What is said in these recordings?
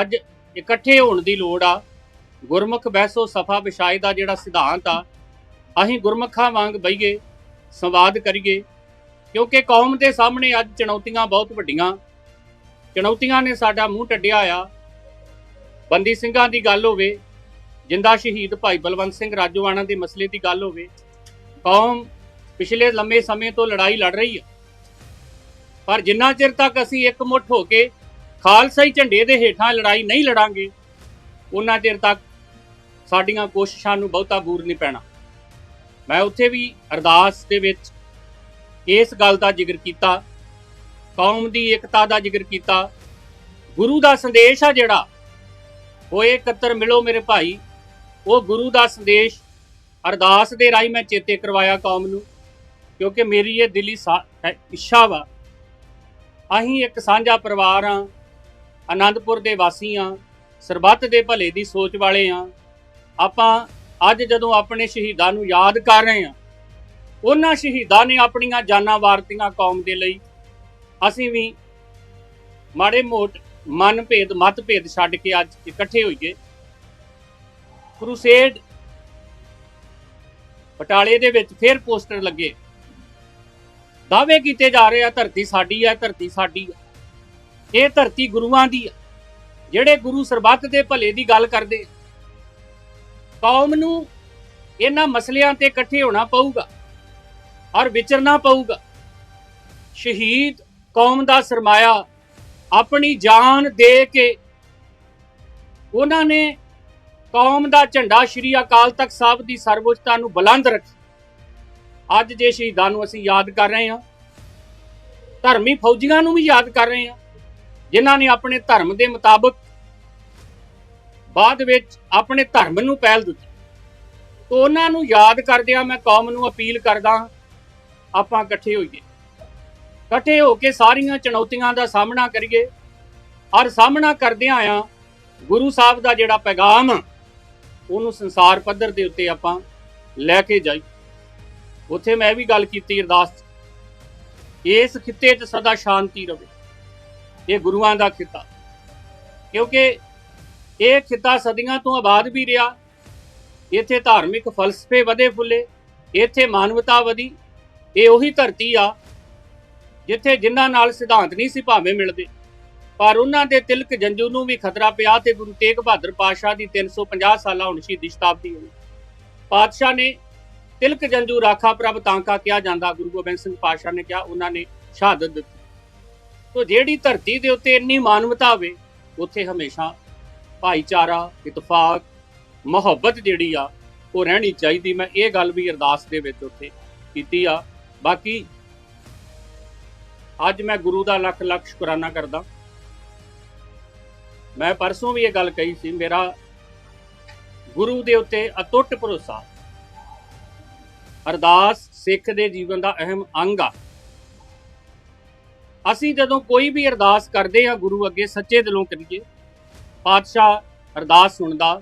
ਅੱਜ ਇਕੱਠੇ ਹੋਣ ਦੀ ਲੋੜ ਆ। ਗੁਰਮੁਖ ਬਹਿਸੋ ਸਫਾ ਵਿਸ਼ਾਈ ਦਾ ਜਿਹੜਾ ਸਿਧਾਂਤ ਆ, ਅਸੀਂ ਗੁਰਮੁਖਾਂ ਵਾਂਗ ਬਈਏ, ਸੰਵਾਦ ਕਰੀਏ, ਕਿਉਂਕਿ ਕੌਮ ਦੇ ਸਾਹਮਣੇ ਅੱਜ ਚੁਣੌਤੀਆਂ ਬਹੁਤ ਵੱਡੀਆਂ। ਚੁਣੌਤੀਆਂ ਨੇ ਸਾਡਾ ਮੂੰਹ ਟੱਡਿਆ ਆ। ਬੰਦੀ ਸਿੰਘਾਂ ਦੀ ਗੱਲ ਹੋਵੇ, ਜਿੰਦਾ ਸ਼ਹੀਦ ਭਾਈ ਬਲਵੰਤ ਸਿੰਘ ਰਾਜੋਆਣਾ ਦੇ ਮਸਲੇ ਦੀ ਗੱਲ ਹੋਵੇ, ਕੌਮ ਪਿਛਲੇ ਲੰਮੇ ਸਮੇਂ ਤੋਂ ਲੜਾਈ ਲੜ ਰਹੀ ਹੈ ਪਰ ਜਿੰਨਾ ਚਿਰ ਤੱਕ ਅਸੀਂ ਇੱਕ ਮੁੱਠ ਹੋ ਕੇ ਖਾਲਸਾਈ ਝੰਡੇ ਦੇ ਹੇਠਾਂ ਲੜਾਈ ਨਹੀਂ ਲੜਾਂਗੇ, ਉਹਨਾਂ ਚਿਰ ਤੱਕ ਸਾਡੀਆਂ ਕੋਸ਼ਿਸ਼ਾਂ ਨੂੰ ਬਹੁਤਾ ਬੂਰ ਨਹੀਂ ਪੈਣਾ। ਮੈਂ ਉੱਥੇ ਵੀ ਅਰਦਾਸ ਦੇ ਵਿੱਚ ਇਸ ਗੱਲ ਦਾ ਜ਼ਿਕਰ ਕੀਤਾ, ਕੌਮ ਦੀ ਏਕਤਾ ਦਾ ਜ਼ਿਕਰ ਕੀਤਾ। ਗੁਰੂ ਦਾ ਸੰਦੇਸ਼ ਆ ਜਿਹੜਾ ਹੋਏ ਇਕੱਤਰ ਮਿਲੋ ਮੇਰੇ ਭਾਈ, ਉਹ ਗੁਰੂ ਦਾ ਸੰਦੇਸ਼ ਅਰਦਾਸ ਦੇ ਰਾਹੀਂ ਮੈਂ ਚੇਤੇ ਕਰਵਾਇਆ ਕੌਮ ਨੂੰ, ਕਿਉਂਕਿ ਮੇਰੀ ਇਹ ਦਿਲੀ ਸਾ- ਇੱਛਾ ਵਾ। ਅਸੀਂ ਇੱਕ ਸਾਂਝਾ ਪਰਿਵਾਰ ਆ ਆਨੰਦਪੁਰ ਦੇ ਵਾਸੀ ਆ, ਸਰਬੱਤ ਦੇ ਭਲੇ ਦੀ ਸੋਚ ਵਾਲੇ ਆ। ਆਪਾਂ ਅੱਜ ਜਦੋਂ ਆਪਣੇ ਸ਼ਹੀਦਾਂ ਨੂੰ ਯਾਦ ਕਰ ਰਹੇ ਆ, ਉਹਨਾਂ ਸ਼ਹੀਦਾਂ ਨੇ ਆਪਣੀਆਂ ਜਾਨਾਂ ਵਾਰਤੀਆਂ ਕੌਮ ਦੇ ਲਈ। ਅਸੀਂ ਵੀ ਮਾੜੇ ਮੋਟ ਮਨ ਭੇਦ ਮਤ ਛੱਡ ਕੇ ਅੱਜ ਇਕੱਠੇ ਹੋਈਏ। ਕਰੂਸੇਡ ਪਟਾਲੇ ਦੇ ਵਿੱਚ ਫਿਰ ਪੋਸਟਰ ਲੱਗੇ। ਦਾਅਵੇ ਕੀਤੇ ਜਾ ਰਹੇ ਆ, ਧਰਤੀ ਸਾਡੀ ਹੈ ਧਰਤੀ ਸਾਡੀ ਹੈ ਇਹ ਧਰਤੀ ਗੁਰੂਆਂ ਦੀ ਹੈ ਜਿਹੜੇ ਗੁਰੂ ਸਰਬੱਤ ਦੇ ਭਲੇ ਦੀ ਗੱਲ ਕਰਦੇ। ਕੌਮ ਨੂੰ ਇਹਨਾਂ ਮਸਲਿਆਂ ਤੇ ਇਕੱਠੇ ਹੋਣਾ ਪਊਗਾ ਔਰ ਵਿਚਰਨਾ ਪਊਗਾ। ਸ਼ਹੀਦ ਕੌਮ ਦਾ ਸਰਮਾਇਆ ਆਪਣੀ ਜਾਨ ਦੇ ਕੇ ਉਹਨਾਂ ਨੇ ਕੌਮ ਦਾ ਝੰਡਾ ਸ਼੍ਰੀ ਅਕਾਲ ਤਖਤ ਸਾਹਿਬ ਦੀ ਸਰਵਉੱਚਤਾ ਨੂੰ ਬੁਲੰਦ ਰੱਖੀ ਅੱਜ ਜੇ ਸ਼ਹੀਦਾਂ ਨੂੰ ਅਸੀਂ ਯਾਦ ਕਰ ਰਹੇ ਹਾਂ, ਧਰਮੀ ਫੌਜੀਆਂ ਨੂੰ ਵੀ ਯਾਦ ਕਰ ਰਹੇ ਹਾਂ ਜਿਨ੍ਹਾਂ ਨੇ ਆਪਣੇ ਧਰਮ ਦੇ ਮੁਤਾਬਕ ਬਾਅਦ ਵਿੱਚ ਆਪਣੇ ਧਰਮ ਨੂੰ ਪਹਿਲ ਦਿੱਤੀ। ਤੋਂ ਉਹਨਾਂ ਨੂੰ ਯਾਦ ਕਰਦਿਆਂ ਮੈਂ ਕੌਮ ਨੂੰ ਅਪੀਲ ਕਰਦਾ ਆਪਾਂ ਇਕੱਠੇ ਹੋਈਏ। ਇਕੱਠੇ ਹੋ ਕੇ ਸਾਰੀਆਂ ਚੁਣੌਤੀਆਂ ਦਾ ਸਾਹਮਣਾ ਕਰੀਏ। ਔਰ ਸਾਹਮਣਾ ਕਰਦਿਆਂ ਆ ਗੁਰੂ ਸਾਹਿਬ ਦਾ ਜਿਹੜਾ ਪੈਗਾਮ ਉਹਨੂੰ ਸੰਸਾਰ ਪੱਧਰ ਦੇ ਉੱਤੇ ਆਪਾਂ ਲੈ ਕੇ ਜਾਈ ਉੱਥੇ ਮੈਂ ਵੀ ਗੱਲ ਕੀਤੀ, ਅਰਦਾਸ। ਇਸ ਖਿੱਤੇ 'ਚ ਸਦਾ ਸ਼ਾਂਤੀ ਰਵੇ। ਇਹ ਗੁਰੂਆਂ ਦਾ ਖਿੱਤਾ। ਕਿਉਂਕਿ ਇਹ ਖਿੱਤਾ ਸਦੀਆਂ ਤੋਂ ਆਬਾਦ ਵੀ ਰਿਹਾ। ਇੱਥੇ ਧਾਰਮਿਕ ਫਲਸਫੇ ਵਧੇ ਫੁੱਲੇ, ਇੱਥੇ ਮਾਨਵਤਾ ਵਧੀ, ਇਹ ਉਹੀ ਧਰਤੀ ਆ ਜਿੱਥੇ ਜਿਨ੍ਹਾਂ ਨਾਲ ਸਿਧਾਂਤ ਨਹੀਂ ਸੀ ਭਾਵੇਂ ਮਿਲਦੇ। ਪਰ ਉਹਨਾਂ ਦੇ ਤਿਲਕ ਜੰਜੂ ਨੂੰ ਵੀ ਖਤਰਾ ਪਿਆ ਤੇ ਗੁਰੂ ਤੇਗ ਬਹਾਦਰ ਪਾਤਸ਼ਾਹ ਦੀ 350 ਸਾਲਾ ਹੁਣ ਸ਼ਹੀਦੀ ਸ਼ਤਾਬਦੀ ਹੋਈ। ਪਾਤਸ਼ਾਹ ਨੇ ਤਿਲਕ ਜੰਜੂ ਰਾਖਾ ਪ੍ਰਭ ਤਾਂਕਾ ਕਿਹਾ ਜਾਂਦਾ, ਗੁਰੂ ਗੋਬਿੰਦ ਸਿੰਘ ਪਾਤਸ਼ਾਹ ਨੇ ਕਿਹਾ, ਉਹਨਾਂ ਨੇ ਸ਼ਹਾਦਤ ਦਿੱਤੀ। ਤੋ ਜਿਹੜੀ ਧਰਤੀ ਦੇ ਉੱਤੇ ਇੰਨੀ ਮਾਨਵਤਾ ਹੋਵੇ, ਉੱਥੇ ਹਮੇਸ਼ਾ ਭਾਈਚਾਰਾ, ਇਤਫਾਕ, ਮੁਹੱਬਤ ਜਿਹੜੀ ਆ, ਉਹ ਰਹਿਣੀ ਚਾਹੀਦੀ। ਮੈਂ ਇਹ ਗੱਲ ਵੀ ਅਰਦਾਸ ਦੇ ਵਿੱਚ ਉੱਥੇ ਕੀਤੀ ਆ। ਬਾਕੀ ਅੱਜ ਮੈਂ ਗੁਰੂ ਦਾ ਲੱਖ ਲੱਖ ਸ਼ੁਕਰਾਨਾ ਕਰਦਾ। ਮੈਂ ਪਰਸੋਂ ਵੀ ਇਹ ਗੱਲ ਕਹੀ ਸੀ, ਮੇਰਾ ਗੁਰੂ ਦੇ ਉੱਤੇ ਅਟੁੱਟ ਭਰੋਸਾ, ਅਰਦਾਸ ਸਿੱਖ ਦੇ ਜੀਵਨ ਦਾ ਅਹਿਮ ਅੰਗ ਆ। ਅਸੀਂ ਜਦੋਂ ਕੋਈ ਵੀ ਅਰਦਾਸ ਕਰਦੇ ਹਾਂ ਗੁਰੂ ਅੱਗੇ ਸੱਚੇ ਦਿਲੋਂ ਕਰੀਏ, ਪਾਤਸ਼ਾਹ ਅਰਦਾਸ ਸੁਣਦਾ।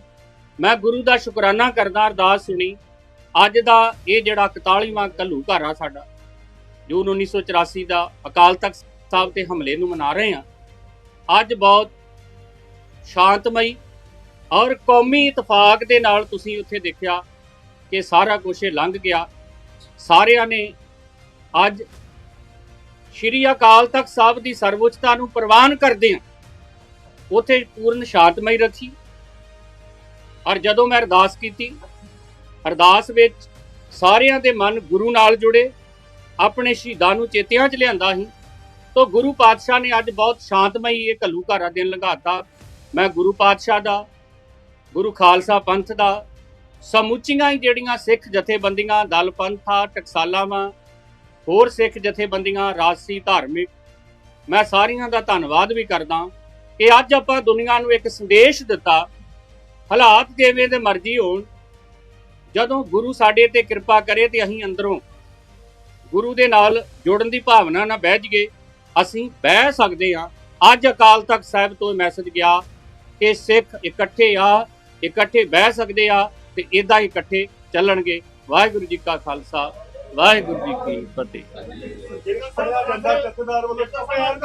ਮੈਂ ਗੁਰੂ ਦਾ ਸ਼ੁਕਰਾਨਾ ਕਰਦਾ ਅਰਦਾਸ ਸੁਣੀ। ਅੱਜ ਦਾ ਇਹ ਜਿਹੜਾ 41ਵਾਂ ਕੱਲੂ ਘਰ ਆ ਸਾਡਾ ਜੂਨ 1984 ਦਾ ਅਕਾਲ ਤਖਤ ਸਾਹਿਬ ਤੇ ਹਮਲੇ ਨੂੰ ਮਨਾ ਰਹੇ ਆ ਅੱਜ ਬਹੁਤ ਸ਼ਾਂਤਮਈ ਔਰ ਕੌਮੀ ਇਤਫਾਕ ਦੇ ਨਾਲ ਤੁਸੀਂ ਉੱਥੇ ਦੇਖਿਆ ਕਿ ਸਾਰਾ ਕੁਝ ਇਹ ਲੰਘ ਗਿਆ। ਸਾਰਿਆਂ ਨੇ ਅੱਜ ਸ਼੍ਰੀ ਅਕਾਲ ਤਖਤ ਸਾਹਿਬ ਦੀ ਸਰਵਉੱਚਤਾ ਨੂੰ ਪ੍ਰਵਾਨ ਕਰਦੇ ਆ ਉੱਥੇ ਪੂਰਨ ਸ਼ਾਂਤਮਈ ਰੱਖੀ। ਔਰ ਜਦੋਂ ਮੈਂ ਅਰਦਾਸ ਕੀਤੀ, ਅਰਦਾਸ ਵਿੱਚ ਸਾਰਿਆਂ ਦੇ ਮਨ ਗੁਰੂ ਨਾਲ ਜੁੜੇ, ਆਪਣੇ ਸ਼ਹੀਦਾਂ ਨੂੰ ਚੇਤਿਆਂ 'ਚ ਲਿਆਂਦਾ ਸੀ, ਤੋਂ ਗੁਰੂ ਪਾਤਸ਼ਾਹ ਨੇ ਅੱਜ ਬਹੁਤ ਸ਼ਾਂਤਮਈ ਇਹ ਘੱਲੂ ਘਾਰਾ ਦਿਨ ਲੰਘਾਤਾ। ਮੈਂ ਗੁਰੂ ਪਾਤਸ਼ਾਹ ਦਾ, ਗੁਰੂ ਖਾਲਸਾ ਪੰਥ ਦਾ, ਸਮੁੱਚੀਆਂ ਹੀ ਜਿਹੜੀਆਂ ਸਿੱਖ ਜਥੇਬੰਦੀਆਂ, ਦਲ ਪੰਥਾ, ਟਕਸਾਲਾਵਾਂ ਹੋਰ ਸਿੱਖ ਜਥੇਬੰਦੀਆਂ, ਰਾਜਸੀ, ਧਾਰਮਿਕ, ਮੈਂ ਸਾਰੀਆਂ ਦਾ ਧੰਨਵਾਦ ਵੀ ਕਰਦਾ ਕਿ ਅੱਜ ਆਪਾਂ ਦੁਨੀਆ ਨੂੰ ਇੱਕ ਸੰਦੇਸ਼ ਦਿੱਤਾ, ਹਾਲਾਤ ਜਿਵੇਂ ਦੇ ਮਰਜ਼ੀ ਹੋਣ, ਜਦੋਂ ਗੁਰੂ ਸਾਡੇ ਤੇ ਕਿਰਪਾ ਕਰੇ ਤੇ ਅਸੀਂ ਅੰਦਰੋਂ ਗੁਰੂ ਦੇ ਨਾਲ ਜੁੜਨ ਦੀ ਭਾਵਨਾ ਨਾਲ ਬਹਿ ਜਾਈਏ, ਅਸੀਂ ਬਹਿ ਸਕਦੇ ਹਾਂ। ਅੱਜ ਅਕਾਲ ਤਖਤ ਸਾਹਿਬ ਤੋਂ ਮੈਸੇਜ ਗਿਆ ਕਿ ਸਿੱਖ ਇਕੱਠੇ ਆ, ਇਕੱਠੇ ਬਹਿ ਸਕਦੇ ਆ ਤੇ ਇਦਾਂ ਇਕੱਠੇ ਚੱਲਣਗੇ। ਵਾਹਿਗੁਰੂ ਜੀ ਕਾ ਖਾਲਸਾ। ਵਾਹਿਗੁਰੂ ਜੀ ਕੀ ਫਤਿਹ। ਜਿਹੜਾ ਸਾਡਾ ਬੰਦਾ ਜਥੇਦਾਰ ਵੱਲੋਂ ਚੁੱਪ ਯਾਰ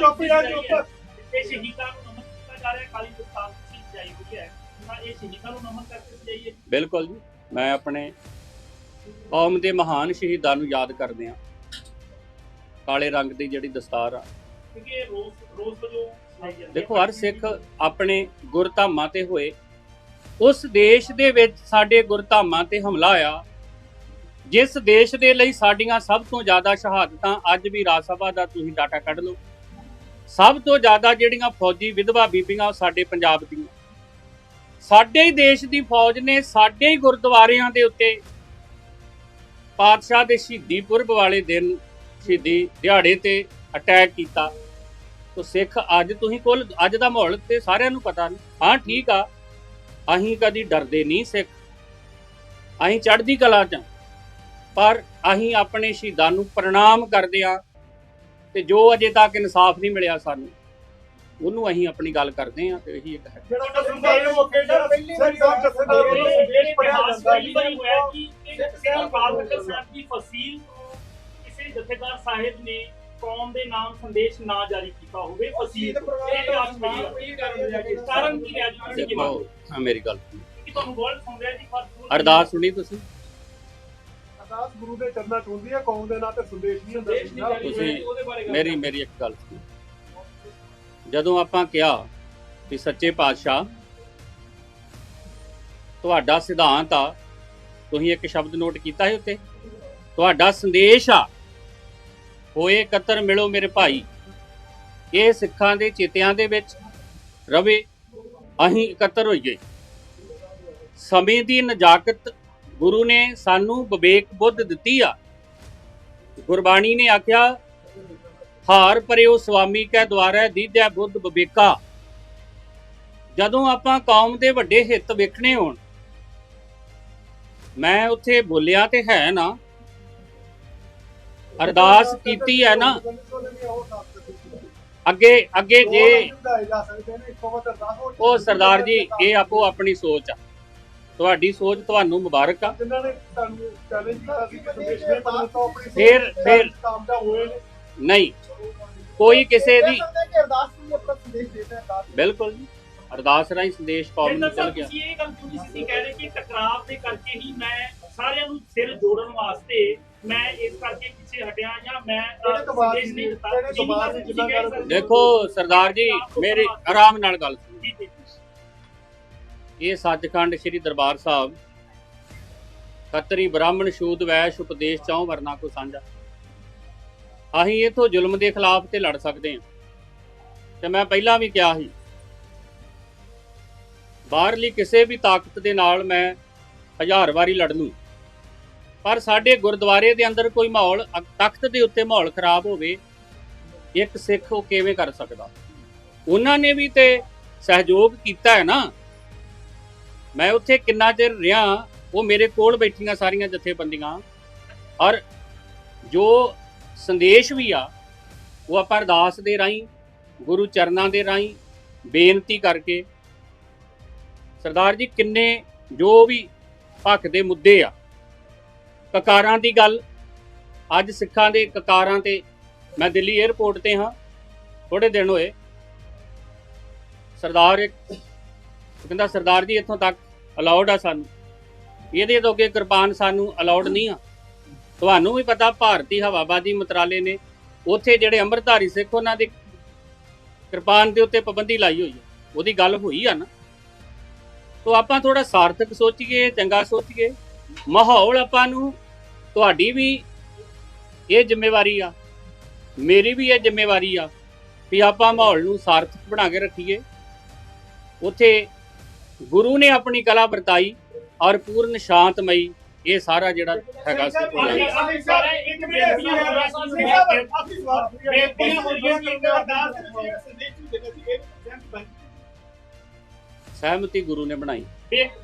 ਚੁੱਪ ਯਾਰ ਚੁੱਪ ਤੇ ਸ਼ਹੀਦਾਂ ਨੂੰ ਨਮਨ ਕੀਤਾ ਜਾ ਰਿਹਾ ਕਾਲੀ ਦਸਤਾਰ ਤੁਸੀਂ ਸਜਾਈ ਹੋਈ ਹੈ ਤਾਂ ਇਹ ਸ਼ਹੀਦਾਂ ਨੂੰ ਨਮਨ ਕਰਕੇ ਸਜਾਈਏ ਬਿਲਕੁਲ ਜੀ, ਮੈਂ ਆਪਣੇ ਕੌਮ ਦੇ ਮਹਾਨ ਸ਼ਹੀਦਾਂ ਨੂੰ ਯਾਦ ਕਰਦੇ ਆ ਕਾਲੇ ਰੰਗ ਦੀ ਜਿਹੜੀ ਦਸਤਾਰ ਆ। ਕਿਉਂਕਿ ਇਹ ਰੋਜ਼ ਰੋਜ਼ ਵਜੋਂ ਦੇਖੋ, ਹਰ ਸਿੱਖ ਆਪਣੇ ਗੁਰਧਾਮਾਂ ਤੇ ਹੋਏ। ਉਸ ਦੇਸ਼ ਦੇ ਵਿੱਚ ਸਾਡੇ ਗੁਰਧਾਮਾਂ ਤੇ ਹਮਲਾ ਹੋਇਆ। ਜਿਸ ਦੇਸ਼ ਦੇ ਲਈ ਸਾਡੀਆਂ ਸਭ ਤੋਂ ਜ਼ਿਆਦਾ ਸ਼ਹਾਦਤਾਂ ਅੱਜ ਵੀ ਰਾਜ ਸਭਾ ਦਾ ਤੁਸੀਂ ਡਾਟਾ ਕੱਢ ਲਓ। ਸਭ ਤੋਂ ਜ਼ਿਆਦਾ ਜਿਹੜੀਆਂ ਫੌਜੀ ਵਿਧਵਾ ਬੀਬੀਆਂ ਉਹ ਸਾਡੇ ਪੰਜਾਬ ਦੀਆਂ। ਸਾਡੇ ਹੀ ਦੇਸ਼ ਦੀ ਫੌਜ ਨੇ ਸਾਡੇ ਹੀ ਗੁਰਦੁਆਰਿਆਂ ਦੇ ਉੱਤੇ ਪਾਤਸ਼ਾਹ ਦੇ ਸ਼ਹੀਦੀ ਪੁਰਬ ਵਾਲੇ ਦਿਨ ਸ਼ਹੀਦੀ ਦਿਹਾੜੇ ਤੇ ਅਟੈਕ ਕੀਤਾ। ਤੋ ਸਿੱਖ ਅੱਜ ਤੁਸੀਂ ਕੋਲ, ਅੱਜ ਦਾ ਮਾਹੌਲ ਤੇ ਸਾਰਿਆਂ ਨੂੰ ਪਤਾ ਨਹੀਂ। ਹਾਂ, ਠੀਕ ਆ। ਅਸੀਂ ਕਦੀ ਡਰਦੇ ਨਹੀਂ ਸਿੱਖ। ਅਸੀਂ ਚੜ੍ਹਦੀ ਕਲਾ ਚ ਪਰ ਅਸੀਂ ਆਪਣੇ ਸ਼ਹੀਦਾਂ ਨੂੰ ਪ੍ਰਣਾਮ ਕਰਦੇ ਆ ਤੇ ਜੋ ਅਜੇ ਤੱਕ ਇਨਸਾਫ ਨਹੀਂ ਮਿਲਿਆ ਸਾਨੂੰ ਉਹਨੂੰ ਅਸੀਂ ਆਪਣੀ ਗੱਲ ਕਰਦੇ ਆ ਤੇ ਇਹੀ ਇੱਕ ਹੈ। ਜਿਹੜਾ ਜਥੇਦਾਰ ਮੌਕੇ ਤੇ ਪਹਿਲੀ ਵਾਰੀ ਜਥੇਦਾਰ ਵੱਲੋਂ ਸੰਦੇਸ਼ ਪੜਿਆ ਜਾਂਦਾ ਪਹਿਲੀ ਵਾਰੀ ਹੋਇਆ ਕਿ ਇੱਕ ਸਿੱਖ ਅਕਾਲ ਤਖਤ ਸਾਹਿਬ ਦੀ ਫਸੀਲ ਤੋਂ ਕਿਸੇ ਜਥੇਦਾਰ ਸਾਹਿਬ ਨੇ ਕੌਮ ਦੇ ਨਾਮ ਸੰਦੇਸ਼ ਨਾ ਜਾਰੀ ਕੀਤਾ ਹੋਵੇ ਤੋਂ। ਇਹ ਆਸ ਮਿਲੀ ਹੈ। ਕਾਰਨ ਕੀ ਹੈ ਜੀ? ਮੇਰੀ ਗੱਲ ਅਰਦਾਸ ਸੁਣੀ ਤੁਸੀਂ? ਅਰਦਾਸ ਗੁਰੂ ਦੇ ਚਰਨਾਂ ਚ ਹੁੰਦੀ ਹੈ ਕੌਮ ਦੇ ਨਾਂ ਤੇ ਸੰਦੇਸ਼ ਨਹੀਂ ਹੁੰਦਾ। ਸੰਦੇਸ਼ ਨਹੀਂ ਜਾਰੀ ਤੁਸੀਂ ਹੋਇਆ, ਉਹਦੇ ਬਾਰੇ ਗੱਲ ਮੇਰੀ ਮੇਰੀ ਇੱਕ ਗੱਲ ਸੁਣੋ। ਜਦੋਂ ਆਪਾਂ ਕਿਹਾ ਕਿ ਸੱਚੇ ਪਾਤਸ਼ਾਹ ਤੁਹਾਡਾ ਸਿਧਾਂਤ ਆ ਤੁਸੀਂ ਇੱਕ ਸ਼ਬਦ ਨੋਟ ਕੀਤਾ ਹੈ ਉੱਤੇ? ਤੁਹਾਡਾ ਸੰਦੇਸ਼ ਆ ਹੋਏ ਕਤਰ ਮਿਲੋ ਮੇਰੇ ਭਾਈ। ਇਹ ਸਿੱਖਾਂ ਦੇ ਚੇਤਿਆਂ ਦੇ ਵਿੱਚ ਰਵੇ ਅਸੀਂ ਇਕੱਤਰ ਹੋਈਏ। ਸਮੇਂ ਦੀ ਨਜਾਕਤ ਗੁਰੂ ਨੇ ਸਾਨੂੰ ਵਿਵੇਕ ਬੁੱਧ ਦਿੱਤੀ ਆ। ਗੁਰਬਾਣੀ ਨੇ ਆਖਿਆ ਹਾਰ ਪਰਿਓ ਸੁਆਮੀ ਕੈ ਦੁਆਰੈ ਦੀਜੈ ਬੁੱਧ ਵਿਵੇਕਾ। ਜਦੋਂ ਆਪਾਂ ਕੌਮ ਦੇ ਵੱਡੇ ਹਿੱਤ ਵੇਖਣੇ ਹੋਣ ਮੈਂ ਉੱਥੇ ਬੋਲਿਆ ਤੇ ਹੈ ਨਾ। ਅਰਦਾਸ ਕੀਤੀ ਹੈ ਨਾ। ਅੱਗੇ ਅੱਗੇ ਜੇ ਉਹ ਸਰਦਾਰ ਜੀ ਇਹ ਆਪੋ ਆਪਣੀ ਸੋਚ ਆ। ਤੁਹਾਡੀ ਸੋਚ ਤੁਹਾਨੂੰ ਮੁਬਾਰਕ ਆ। ਜਿਨ੍ਹਾਂ ਨੇ ਤੁਹਾਨੂੰ ਚੈਲੰਜ ਕੀਤਾ ਸੀ ਕਿ ਸੰਦੇਸ਼ ਨਹੀਂ ਪਾਉਣਾ ਤਾਂ ਆਪਣੀ ਫਿਰ- ਫਿਰ- ਕਾਮਯਾਬ ਹੋਏ ਨੇ। ਨਹੀਂ। ਕੋਈ ਕਿਸੇ ਦੀ ਅਰਦਾਸ ਨੂੰ ਆਪਣਾ ਸੰਦੇਸ਼ ਦੇਤਾ ਅਰਦਾਸ ਬਿਲਕੁਲ ਜੀ। ਅਰਦਾਸ ਰਾਹੀਂ ਸੰਦੇਸ਼ ਕੌਮ ਨੂੰ ਚੱਲ ਗਿਆ। ਤੁਸੀਂ ਇਹ ਗੱਲ ਕਿਉਂ ਨਹੀਂ ਸੀ ਕਹਿ ਰਹੇ ਕਿ ਟਕਰਾਵ ਦੇ ਕਰਕੇ ਹੀ ਮੈਂ ਸਾਰਿਆਂ ਨੂੰ ਸਿਰ ਜੋੜਨ ਵਾਸਤੇ ਮੈਂ ਇਸ ਕਰਕੇ ਪਿੱਛੇ ਹਟਿਆ ਜਾਂ ਮੈਂ ਸੰਦੇਸ਼ ਨਹੀਂ ਦਿੱਤਾ। ਦੇਖੋ ਸਰਦਾਰ ਜੀ ਮੇਰੀ ਆਰਾਮ ਨਾਲ ਗੱਲ ਸੁਣੋ ਜੀ, ਜੀ, ਜੀ। ਇਹ ਸੱਚਖੰਡ ਸ੍ਰੀ ਦਰਬਾਰ ਸਾਹਿਬ, ਖੱਤਰੀ ਬ੍ਰਾਹਮਣ ਸ਼ੂਦ ਵੈਸ਼ ਉਪਦੇਸ਼ ਚੌਂ ਵਰਨਾ ਕੋ ਸਾਂਝਾ। ਅਸੀਂ ਇਥੋਂ ਜ਼ੁਲਮ ਦੇ ਖਿਲਾਫ ਤੇ ਲੜ ਸਕਦੇ ਹਾਂ। ਤੇ ਮੈਂ ਪਹਿਲਾਂ ਵੀ ਕਿਹਾ ਸੀ, ਬਾਹਰਲੀ ਕਿਸੇ ਵੀ ਤਾਕਤ ਦੇ ਨਾਲ ਮੈਂ ਹਜ਼ਾਰ ਵਾਰੀ ਲੜ ਲੂੰ ਪਰ ਸਾਡੇ ਗੁਰਦੁਆਰੇ ਦੇ ਅੰਦਰ ਕੋਈ ਮਾਹੌਲ ਤਖਤ ਦੇ ਉੱਤੇ ਮਾਹੌਲ ਖਰਾਬ ਹੋਵੇ, ਇੱਕ ਸਿੱਖ ਉਹ ਕਿਵੇਂ ਕਰ ਸਕਦਾ? ਉਹਨਾਂ ਨੇ ਵੀ ਤੇ ਸਹਿਯੋਗ ਕੀਤਾ ਹੈ ਨਾ। ਮੈਂ ਉੱਥੇ ਕਿੰਨਾ ਚਿਰ ਰਿਹਾ, ਉਹ ਮੇਰੇ ਕੋਲ ਬੈਠੀਆਂ ਸਾਰੀਆਂ ਜਥੇਬੰਦੀਆਂ। ਔਰ ਜੋ ਸੰਦੇਸ਼ ਵੀ ਆ, ਉਹ ਆਪਾਂ ਅਰਦਾਸ ਦੇ ਰਾਹੀਂ, ਗੁਰੂ ਚਰਨਾਂ ਦੇ ਰਾਹੀਂ ਬੇਨਤੀ ਕਰਕੇ, ਸਰਦਾਰ ਜੀ ਕਿੰਨੇ ਜੋ ਵੀ ਹੱਕ ਦੇ ਮੁੱਦੇ ਆ, ਕਕਾਰਾਂ ਦੀ ਗੱਲ, ਅੱਜ ਸਿੱਖਾਂ ਦੇ ਕਕਾਰਾਂ ਤੇ ਮੈਂ ਦਿੱਲੀ 에ਅਰਪੋਰਟ ਤੇ ਹਾਂ ਥੋੜੇ ਦਿਨ ਹੋਏ। ਸਰਦਾਰ ਕਹਿੰਦਾ, ਸਰਦਾਰ ਜੀ ਇੱਥੋਂ ਤੱਕ ਅਲਾਉਡ ਆ ਸਾਨੂੰ। ਇਹਦੇ ਤੋਂ ਅੱਗੇ ਕਿਰਪਾਨ ਸਾਨੂੰ ਅਲਾਉਡ ਨਹੀਂ ਆ। ਤੁਹਾਨੂੰ ਵੀ ਪਤਾ ਭਾਰਤੀ ਹਵਾਬਾਦੀ ਮੰਤਰਾਲੇ ਨੇ ਉੱਥੇ ਜਿਹੜੇ ਅੰਮ੍ਰਿਤਧਾਰੀ ਸਿੱਖ, ਉਹਨਾਂ ਦੇ ਕਿਰਪਾਨ ਦੇ ਉੱਤੇ ਪਾਬੰਦੀ ਲਾਈ ਹੋਈ ਹੈ ਉਹਦੀ ਗੱਲ ਹੋਈ ਆ ਨਾ। ਤੋ ਆਪਾਂ ਥੋੜਾ ਸਾਰਥਕ ਸੋਚੀਏ, ਚੰਗਾ ਸੋਚੀਏ। ਮਾਹੌਲ ਆਪਾਂ ਨੂੰ ਤੁਹਾਡੀ ਵੀ ਇਹ ਜ਼ਿੰਮੇਵਾਰੀ ਆ। ਮੇਰੀ ਵੀ ਇਹ ਜ਼ਿੰਮੇਵਾਰੀ ਆ ਵੀ ਆਪਾਂ ਮਾਹੌਲ ਨੂੰ ਸਾਰਥਕ ਬਣਾ ਕੇ ਰੱਖੀਏ। ਉੱਥੇ ਗੁਰੂ ਨੇ ਆਪਣੀ ਕਲਾ ਵਰਤਾਈ ਔਰ ਪੂਰਨ ਸ਼ਾਂਤਮਈ ਇਹ ਸਾਰਾ ਜਿਹੜਾ ਹੈਗਾ ਸੀ ਸਹਿਮਤੀ ਗੁਰੂ ਨੇ ਬਣਾਈ।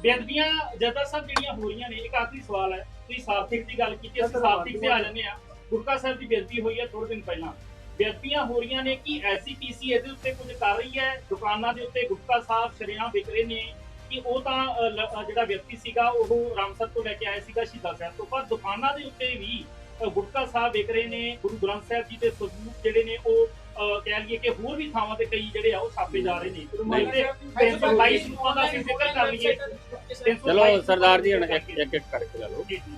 ਬੇਅਦਬੀਆਂ ਜਦਾ ਸਭ ਜਿਹੜੀਆਂ ਹੋ ਰਹੀਆਂ ਨੇ ਇੱਕ ਆਖਰੀ ਸਵਾਲ ਹੈ ਤੁਸੀਂ ਸਾਰਥਿਕ ਦੀ ਗੱਲ ਕੀਤੀ ਅਸੀਂ ਸਾਰਥਿਕ ਤੇ ਆ ਜਾਂਦੇ ਆ ਗੁਰਕਾ ਸਾਹਿਬ ਦੀ ਬੇਅਦਬੀ ਹੋਈ ਹੈ ਥੋੜੇ ਦਿਨ ਪਹਿਲਾਂ। ਬੇਅਦਬੀਆਂ ਹੋ ਰਹੀਆਂ ਨੇ ਕਿ ਐਸਸੀਪੀਸੀ ਇਹਦੇ ਉੱਤੇ ਕੁਝ ਕਰ ਰਹੀ ਹੈ ਦੁਕਾਨਾਂ ਦੇ ਉੱਤੇ ਗੁਟਕਾ ਸਾਹਿਬ ਸ਼ਰੇਆਮ ਵਿਕ ਰਹੇ ਨੇ ਕਿ ਉਹ ਤਾਂ ਅ, ਜਿਹੜਾ ਵਿਅਕਤੀ ਸੀਗਾ ਉਹ ਰਾਮਸਰ ਤੋਂ ਲੈ ਕੇ ਆਇਆ ਸੀਗਾ ਸ਼ਹੀਦਾਂ ਸਾਹਿਬ ਤੋਂ। ਪਰ ਦੁਕਾਨਾਂ ਦੇ ਉੱਤੇ ਵੀ ਅ, ਗੁਟਕਾ ਸਾਹਿਬ ਵਿਕ ਰਹੇ ਨੇ ਗੁਰੂ ਗ੍ਰੰਥ ਸਾਹਿਬ ਜੀ ਦੇ ਸਬੂਤ ਜਿਹੜੇ ਨੇ ਉਹ ਕਹਿ ਲਈਏ ਕਿ ਹੋਰ ਵੀ ਥਾਵਾਂ ਤੇ ਕਈ ਜਿਹੜੇ ਆ ਉਹ ਛਾਪੇ ਜਾ ਰਹੇ ਨੇ। ਨਹੀਂ। ਤੇ 322 ਸਰੂਪਾਂ ਦਾ ਅਸੀਂ ਜ਼ਿਕਰ ਕਰ ਲਈਏ 322 ਚਲੋ ਸਰਦਾਰ ਜੀ ਹੁਣ ਇੱਕ ਇੱਕ ਇੱਕ ਕਰਕੇ ਲੈ ਲਓ। ਜੀ, ਜੀ।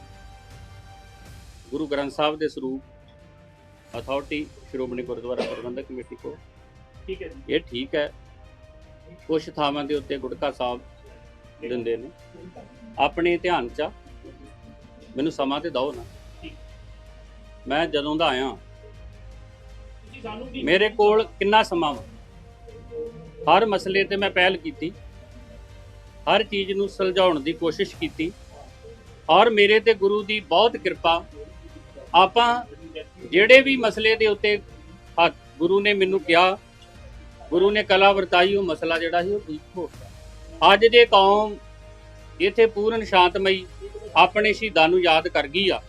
ਗੁਰੂ ਗ੍ਰੰਥ ਸਾਹਿਬ ਦੇ ਸਰੂਪ ਅਥਾਰਟੀ ਸ਼੍ਰੋਮਣੀ ਗੁਰਦੁਆਰਾ ਪ੍ਰਬੰਧਕ ਕਮੇਟੀ ਕੋ ਠੀਕ ਹੈ ਜੀ। ਇਹ ਠੀਕ ਹੈ। ਕੁਝ ਥਾਵਾਂ ਦੇ ਉੱਤੇ ਗੁਟਕਾ ਸਾਹਿਬ ਦਿੰਦੇ ਨੇ। ਆਪਣੇ ਧਿਆਨ ਚ ਆ। ਮੈਨੂੰ ਸਮਾਂ ਤੇ ਦਿਓ ਨਾ। ਮੈਂ ਜਦੋਂ ਦਾ ਆਇਆ। ਤੁਸੀਂ ਸਾਨੂੰ ਵੀ ਮੇਰੇ ਕੋਲ ਕਿੰਨਾ ਸਮਾਂ ਵਾ। ਹਰ ਮਸਲੇ ਤੇ ਮੈਂ ਪਹਿਲ ਕੀਤੀ। ਹਰ ਚੀਜ਼ ਨੂੰ ਸੁਲਝਾਉਣ ਦੀ ਕੋਸ਼ਿਸ਼ ਕੀਤੀ। ਔਰ ਮੇਰੇ ਤੇ ਗੁਰੂ ਦੀ ਬਹੁਤ ਕਿਰਪਾ। ਆਪਾਂ ਜਿਹੜੇ ਵੀ ਮਸਲੇ ਦੇ ਉੱਤੇ ਹੱਥ ਗੁਰੂ ਨੇ ਮੈਨੂੰ ਕਿਹਾ। ਗੁਰੂ ਨੇ ਕਲਾ ਵਰਤਾਈ, ਉਹ ਮਸਲਾ ਜਿਹੜਾ ਸੀ ਉਹ ਠੀਕ ਹੋ ਗਿਆ। ਅੱਜ ਜੇ ਕੌਮ ਇੱਥੇ ਪੂਰਨ ਸ਼ਾਂਤਮਈ ਆਪਣੇ ਸ਼ਹੀਦਾਂ ਨੂੰ ਯਾਦ ਕਰ ਗਈ ਆ,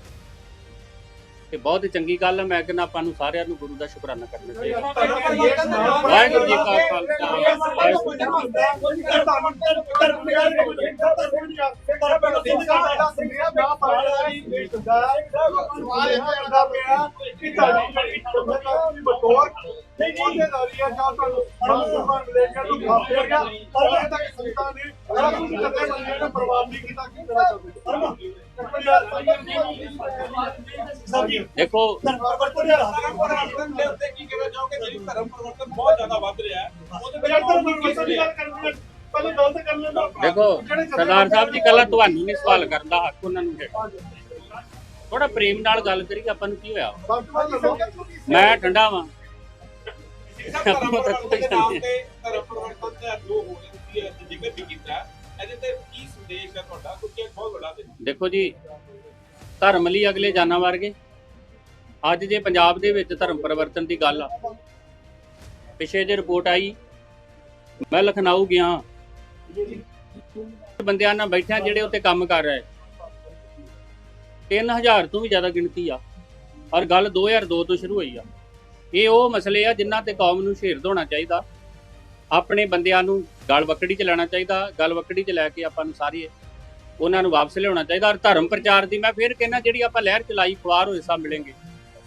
ਤੇ ਬਹੁਤ ਚੰਗੀ ਗੱਲ ਹੈ ਮੈਂ ਕਹਿੰਦਾ ਆਪਾਂ ਨੂੰ ਸਾਰਿਆਂ ਨੂੰ ਗੁਰੂ ਦਾ ਸ਼ੁਕਰਾਨਾ ਕਰਨਾ ਚਾਹੀਦਾ ਵਾਹਿਗੁਰੂ ਜੀ ਕਾ ਖਾਲਸਾ, ਵਾਹਿਗੁਰੂ ਜੀ ਕੀ ਫਤਿਹ। ਦੇਖੋ ਦੇਖੋ ਸਰਦਾਰ ਸਾਹਿਬ ਜੀ ਕੱਲਾ ਤੁਹਾਨੂੰ ਨਹੀਂ ਸਵਾਲ ਕਰਨ ਦਾ ਹੱਕ ਉਹਨਾਂ ਨੂੰ ਹੈ ਥੋੜਾ ਪ੍ਰੇਮ ਨਾਲ ਗੱਲ ਕਰੀ ਆਪਾਂ ਨੂੰ ਕੀ ਹੋਇਆ? ਮੈਂ ਠੰਡਾ ਵਾਂ। ਧਰਮ ਪਰਿਵਰਤਨ ਦੇ ਨਾਮ ਤੇ ਧਰਮ ਪਰਿਵਰਤਨ ਦਾ ਜੋ ਹੋ ਰਿਹਾ ਤੁਸੀਂ ਅੱਜ ਜ਼ਿਕਰ ਵੀ ਕੀਤਾ ਇਹਦੇ ਤੇ ਕੀ ਸੰਦੇਸ਼ ਹੈ ਤੁਹਾਡਾ? ਕਿਉਂਕਿ ਇਹ ਬਹੁਤ ਵੱਡਾ ਦਿਨ ਦੇਖੋ ਜੀ ਧਰਮ ਲਈ ਅਗਲੇ ਜਾਨਾਂ ਵਰਗੇ। ਅੱਜ ਜੇ ਪੰਜਾਬ ਦੇ ਵਿੱਚ ਧਰਮ ਪਰਿਵਰਤਨ ਦੀ ਗੱਲ ਆ। ਪਿਛੇ ਜੇ ਰਿਪੋਰਟ ਆਈ ਮੈਂ ਲਖਨਊ ਗਿਆ। ਬੰਦਿਆਂ ਨਾਲ ਬੈਠਿਆ ਜਿਹੜੇ ਉੱਤੇ ਕੰਮ ਕਰ ਰਹੇ। 3000 ਤੋਂ ਵੀ ਜ਼ਿਆਦਾ ਗਿਣਤੀ ਆ। ਔਰ ਗੱਲ 2002 ਤੋਂ ਸ਼ੁਰੂ ਹੋਈ ਆ। ਇਹ ਉਹ ਮਸਲੇ ਆ ਜਿਨ੍ਹਾਂ ਤੇ ਕੌਮ ਨੂੰ ਸ਼ੇਰ ਹੋਣਾ ਚਾਹੀਦਾ। ਆਪਣੇ ਬੰਦਿਆਂ ਨੂੰ ਗਲ ਵਕੜੀ 'ਚ ਲੈਣਾ ਚਾਹੀਦਾ ਗਲ ਵਕੜੀ 'ਚ ਲੈ ਕੇ ਆਪਾਂ ਨੂੰ ਸਾਰੀ ਉਹਨਾਂ ਨੂੰ ਵਾਪਸ ਲਿਆਉਣਾ ਚਾਹੀਦਾ ਔਰ ਧਰਮ ਪ੍ਰਚਾਰ ਦੀ ਮੈਂ ਫਿਰ ਕਹਿੰਦਾ ਜਿਹੜੀ ਆਪਾਂ ਲਹਿਰ ਚਲਾਈ ਖੁਆਰ ਹੋਏ ਸਭ ਮਿਲेंगे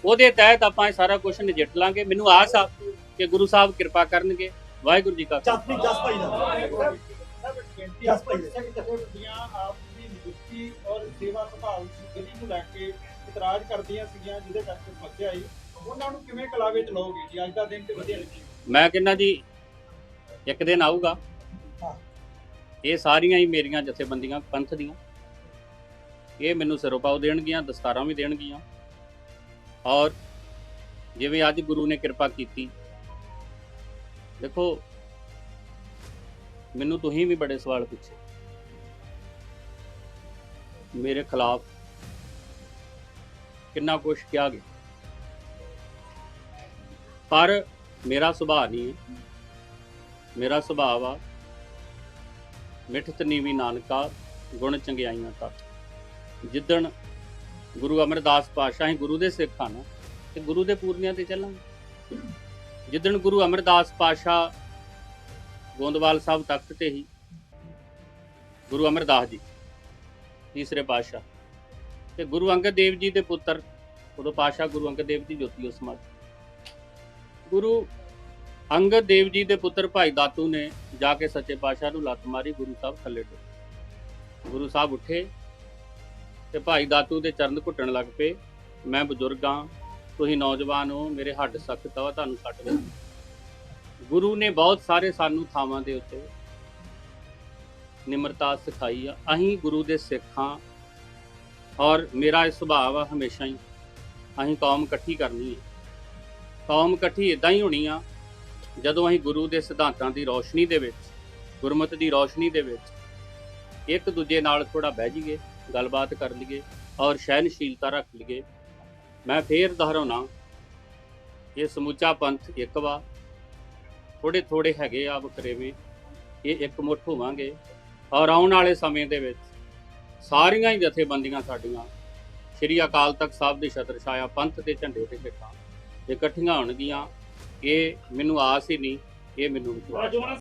ਉਹਦੇ ਤਹਿਤ ਆਪਾਂ ਇਹ ਸਾਰਾ ਕੁਝ ਨਜਿੱਠ ਲਾਂਗੇ। ਮੈਨੂੰ ਆਸ ਆ ਕਿ ਗੁਰੂ ਸਾਹਿਬ ਕਿਰਪਾ ਕਰਨਗੇ। ਵਾਹਿਗੁਰੂ ਜੀ ਕਾ ਖਾਲਸਾ। ਜਸ ਭਾਈ ਦਾ। ਜਸ ਭਾਈ ਦਾ। ਜਥੇਬੰਦੀਆਂ ਆਪ ਦੀ ਨਿਯੁਕਤੀ ਔਰ ਸੇਵਾ ਸੰਭਾਲ ਦੀ ਗਤੀ ਨੂੰ ਲੈ ਕੇ ਇਤਰਾਜ਼ ਕਰਦੀਆਂ ਸੀਗੀਆਂ ਜਿਹਦੇ ਕਰਕੇ ਸਮੱਸਿਆ ਆਈ ਉਹਨਾਂ ਨੂੰ ਕਿਵੇਂ ਕਲਾਵੇ ਚ ਲਓਗੇ ਜੀ? ਅੱਜ ਦਾ ਦਿਨ ਤੇ ਵਧੀਆ ਲੱਗੀ। ਮੈਂ ਕਹਿੰਦਾ ਜੀ ਇੱਕ ਦਿਨ ਆਊਗਾ। ਇਹ ਸਾਰੀਆਂ ਹੀ ਮੇਰੀਆਂ ਜਥੇਬੰਦੀਆਂ ਪੰਥ ਦੀਆਂ। ਇਹ ਮੈਨੂੰ ਸਿਰੋਪਾਉ ਦੇਣਗੀਆਂ ਦਸਤਾਰਾਂ ਵੀ ਦੇਣਗੀਆਂ। ਔਰ ਜਿਵੇਂ ਅੱਜ ਗੁਰੂ ਨੇ ਕਿਰਪਾ ਕੀਤੀ। ਦੇਖੋ ਮੈਨੂੰ ਤੁਸੀਂ ਵੀ ਬੜੇ ਸਵਾਲ ਪੁੱਛੇ। ਮੇਰੇ ਖਿਲਾਫ ਕਿੰਨਾ ਕੁਛ ਕਿਹਾ ਗਿਆ। ਪਰ ਮੇਰਾ ਸੁਭਾਅ ਨਹੀਂ ਹੈ। ਮੇਰਾ ਸੁਭਾਅ ਆ ਮਿੱਠਤ ਨੀਵੀ ਨਾਨਕਾ ਗੁਣ ਚੰਗਿਆਈਆਂ ਦਾ ਜਿੱਦਣ ਗੁਰੂ ਅਮਰਦਾਸ ਪਾਤਸ਼ਾਹ ਹੀ ਗੁਰੂ ਦੇ ਸਿੱਖ ਹਨ, ਤੇ ਗੁਰੂ ਦੇ ਪੂਰਨਿਆਂ ਤੇ ਚੱਲਾਂਗੇ। ਜਿੱਦਣ ਗੁਰੂ ਅਮਰਦਾਸ ਪਾਤਸ਼ਾਹ ਗੋਂਦਵਾਲ ਸਾਹਿਬ ਤਖਤ ਤੇ ਹੀ ਗੁਰੂ ਅਮਰਦਾਸ ਜੀ, ਤੀਸਰੇ ਪਾਤਸ਼ਾਹ, ਤੇ ਗੁਰੂ ਅੰਗਦ ਦੇਵ ਜੀ ਦੇ ਪੁੱਤਰ, ਉਦੋਂ ਪਾਤਸ਼ਾਹ ਗੁਰੂ ਅੰਗਦ ਦੇਵ ਜੀ ਜੋਤੀ ਉਸ ਸਮਾਜ ਗੁਰੂ ਅੰਗਦ ਦੇਵ ਜੀ ਦੇ ਪੁੱਤਰ ਭਾਈ ਦਾਤੂ ਨੇ ਜਾ ਕੇ ਸੱਚੇ ਪਾਤਸ਼ਾਹ ਨੂੰ ਲੱਤ ਮਾਰੀ, ਗੁਰੂ ਸਾਹਿਬ ਥੱਲੇ ਟੁੱਟ ਗੁਰੂ ਸਾਹਿਬ ਉੱਠੇ ਤੇ ਭਾਈ ਦਾਤੂ ਦੇ ਚਰਨ ਘੁੱਟਣ ਲੱਗ ਪਏ। ਮੈਂ ਬਜ਼ੁਰਗ ਹਾਂ, ਤੁਸੀਂ ਨੌਜਵਾਨ ਹੋ, ਮੇਰੇ ਹੱਡ ਸਖਤ ਆ ਤੁਹਾਨੂੰ ਸੱਟ ਦੇ ਗੁਰੂ ਨੇ ਬਹੁਤ ਸਾਰੇ ਸਾਨੂੰ ਥਾਵਾਂ ਦੇ ਉੱਤੇ ਨਿਮਰਤਾ ਸਿਖਾਈ ਆ। ਅਸੀਂ ਗੁਰੂ ਦੇ ਸਿੱਖਾਂ ਔਰ ਮੇਰਾ ਇਹ ਸੁਭਾਅ ਆ ਹਮੇਸ਼ਾ ਹੀ। ਅਸੀਂ ਕੌਮ ਇਕੱਠੀ ਕਰਨੀ ਹੈ। ਕੌਮ ਇਕੱਠੀ ਇਦਾਂ ਹੀ ਹੋਣੀ ਆ, ਜਦੋਂ ਅਸੀਂ ਗੁਰੂ ਦੇ ਸਿਧਾਂਤਾਂ ਦੀ ਰੌਸ਼ਨੀ ਦੇ ਵਿੱਚ, ਗੁਰਮਤ ਦੀ ਰੌਸ਼ਨੀ ਦੇ ਵਿੱਚ ਇੱਕ ਦੂਜੇ ਨਾਲ ਥੋੜਾ ਬਹਿ ਜਾਈਏ, ਗੱਲਬਾਤ ਕਰ ਲਈਏ ਔਰ ਸਹਿਨਸ਼ੀਲਤਾ ਰੱਖ ਲਈਏ, ਮੈਂ ਫੇਰ ਦੁਹਰਾਉਣਾ, ਇਹ ਸਮੁੱਚਾ ਪੰਥ ਇੱਕ ਵਾ ਥੋੜੇ ਥੋੜੇ ਹੈਗੇ ਆ ਵਖਰੇਵੇਂ ਇਹ ਇੱਕ ਮੁੱਠ ਹੋਵਾਂਗੇ ਔਰ ਆਉਣ ਵਾਲੇ ਸਮੇਂ ਦੇ ਵਿੱਚ ਸਾਰੀਆਂ ਹੀ ਜਥੇਬੰਦੀਆਂ ਸਾਡੀਆਂ, ਸ਼੍ਰੀ ਅਕਾਲ ਤਖਤ ਸਾਹਿਬ ਦੇ ਛਤਰ ਛਾਇਆ ਪੰਥ ਦੇ ਝੰਡੇ ਤੇ ਸਿੱਖਾਂ ਇਕੱਠੀਆਂ ਹੋਣਗੀਆਂ ਇਹ ਮੈਨੂੰ ਆਸ ਹੀ ਨਹੀਂ ਇਹ ਮੈਨੂੰ ਵਿਸ਼ਵਾਸ ਹੈ।